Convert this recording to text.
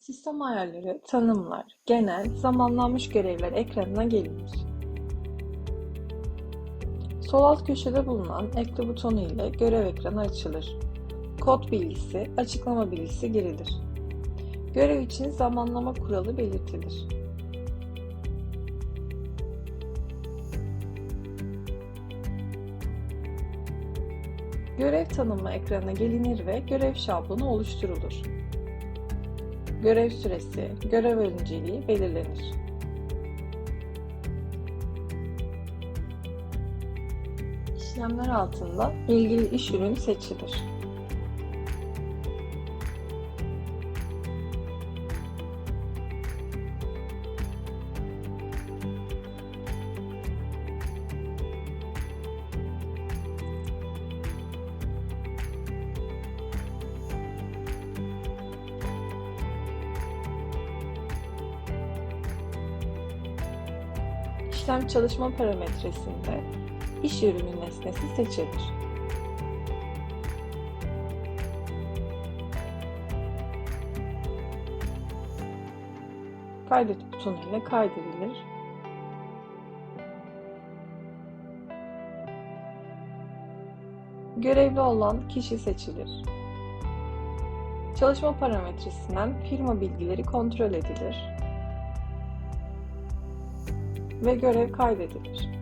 Sistem ayarları, tanımlar, genel, zamanlanmış görevler ekranına gelinir. Sol alt köşede bulunan ekle butonu ile görev ekranı açılır. Kod bilgisi, açıklama bilgisi girilir. Görev için zamanlama kuralı belirtilir. Görev tanımı ekranına gelinir ve görev şablonu oluşturulur. Görev süresi, görev önceliği belirlenir. İşlemler altında ilgili iş ürünü seçilir. İşlem çalışma parametresinde iş ürünü nesnesi seçilir. Kaydet butonu ile kaydedilir. Görevli olan kişi seçilir. Çalışma parametresinden firma bilgileri kontrol edilir ve görev kaydedilir.